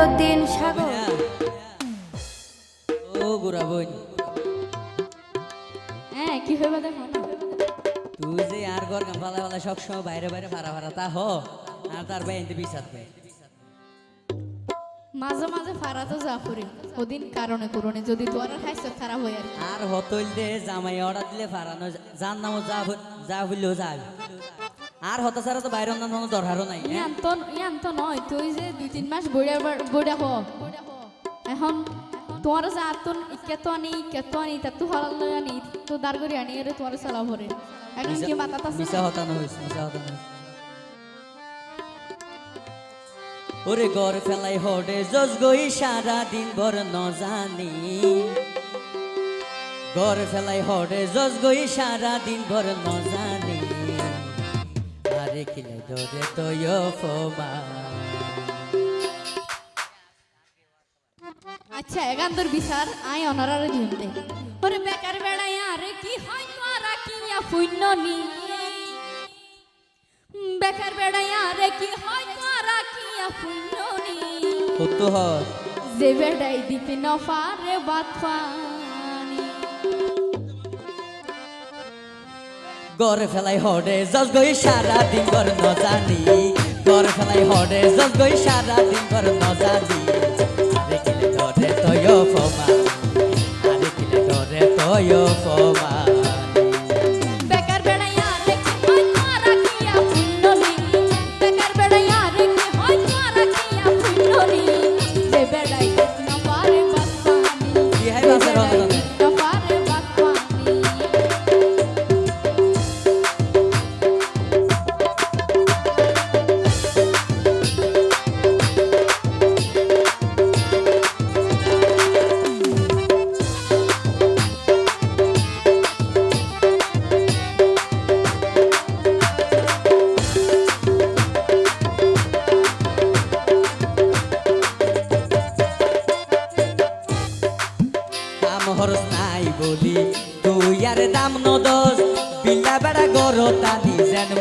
মইনুদ্দিন সাগর। ও গুড়া বোন হ্যাঁ কি হইবে দেখো। তুই যে আর ঘর গান ফালা ফালা সব সময় বাইরে বাইরে ফারা ফারা তা হ। আর তার ভাই এনতে বিচার পাই মাঝে মাঝে ফারা তো করি। ওদিন কারণে করণে যদি তোর খাইছ খারাপ হয় আর হতইল দে জামাই অর্ডার দিলে ফারানো যার নাম যা হই- যা যাবে। আর হত ছাড়া তো বাইরের নাম কোনো দরকারও নাই হ্যাঁ? ইয়ান তো ইয়ান তো নয় তুই যে দুই তিন মাস বইড়া বইড়া হ। এখন তোমার যে আতন ইকে তো আনি ইকে তো আনি তা তুই হলাল লই আনি তো দাঁড় করে আনি এরে তোমার চালা ভরে এখন কি মাথা তাছে মিশা হতানো হইছে মিশা হতানো হইছে ওরে গর ফেলাই হডে জজ গই সারা দিন ভর ন জানি গর ফেলাই হডে জজ গই সারা দিন ভর ন জানি কিলাই ধরে ফমা আচ্ছা একান্তর বিচার আই অনারারে দে ওরে বেকার বেড়াই আরে কি হয় তোরা কিয়া পুণ্য নি বেকার বেড়াই আরে কি হয় তোরা কিয়া পুণ্য নি কত হর যে বেড়াই দিতে নফারে বাত পানি গর ফেলাই হডে জজ গই সারা দিন ঘর নজানি জানি গর ফেলাই হডে জজ গই সারা দিন ঘর নজানি দেখিলে কিলে তয় ফমা আরে কিলে ধরে তয় ফমা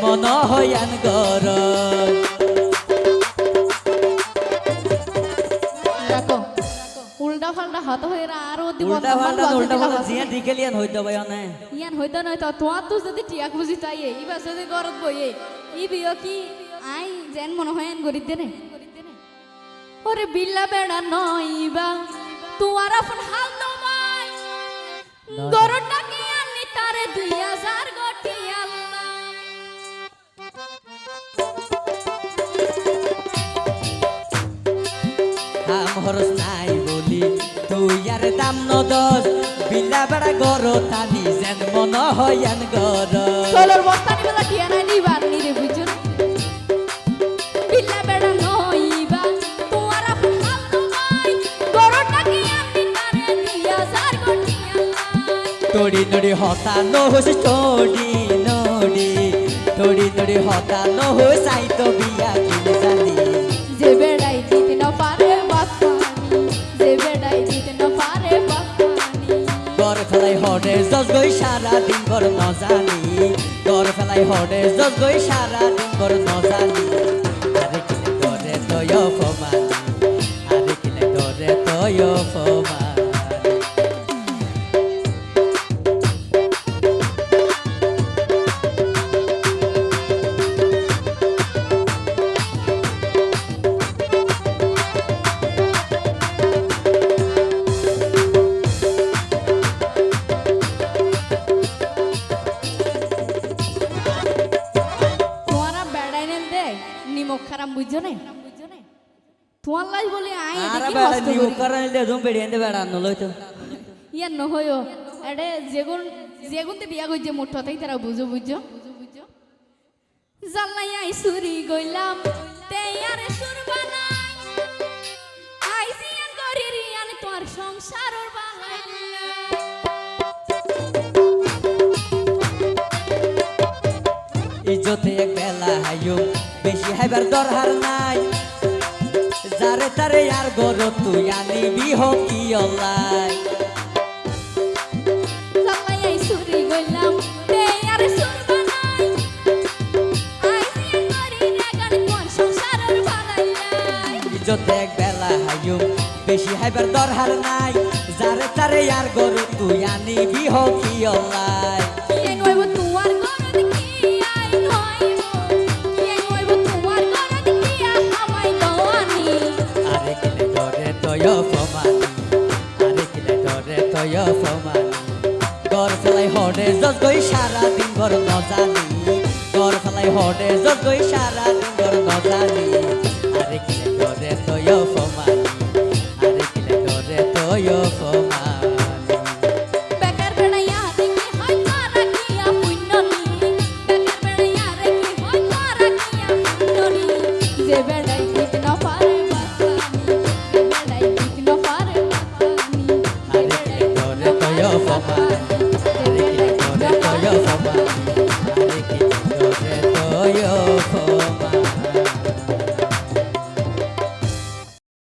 মন হয়ান গর। উল্টা ফাল্টা হাত হয়ে আরও দিব উল্টা পাল্টা উল্টা পাল্টা জিয়া দিকেলিয়ান হইতে ভাই অনে ইয়ান হইতো নয় তো তোমার তো যদি টিয়াক বুঝি তাই ইবা যদি গরত বইয়ে ই বিয় কি আই যেন মনে হয় আন গরিব দেনে। ওরে বিল্লা বেড়া নইবা তোমার আপন হাল নমাই গরটা হরস নাই বলি তুই আর দাম নদস বিল্লা বেড়া গর তানি যেন মন হয়ান গর। সোলর বস্তা নিবেলা টিয়া নাই নিবার নিরে বুঝুন। বিল্লা বেড়া নইবা তোমার আপন হাল নমাই গরটা কি আনি তারে দুই হাজার গটি তোড়ি নড়ি হতা নহস তোড়ি নড়ি। তোড়ি নড়ি হতা নহস আই তো বিয়া কিনে জানি। হডে জজ গই সারা দিন ভর নজানি জানি গর ফেলাই হটে, জজ গই সারা দিন ভর ন। খারাপ বুঝছ না? তোমার লাই বলে আই আর বেড়া নিউ করান দে দুম বেড়ি এন্ড বেড়া ন লইতো। ইয়ার নহয়ও এডে যেগুন যেগুনতে বিয়া কইছে মুঠতেই তারা বুঝো বুঝছ জাল্লাই আই সুরি গইলাম তে আরে সুর ইজ্জতে এক বেলা হাইও বেশি হাইবার দরহার নাই। যারে তারে আর গর তুই আনিবি হকি অলাই। এক বেলা হাইও বেশি হাইবার দরহার নাই। যারে তারে আর গরু তুই আনিবি হকি অলাই। তয় ফমানি আরে কিলাই ধরে তয় ফমানি গর ফেলাই হরে যত গই সারা দিন ঘর নজানি গর ফেলাই হরে যত গই সারা দিন yo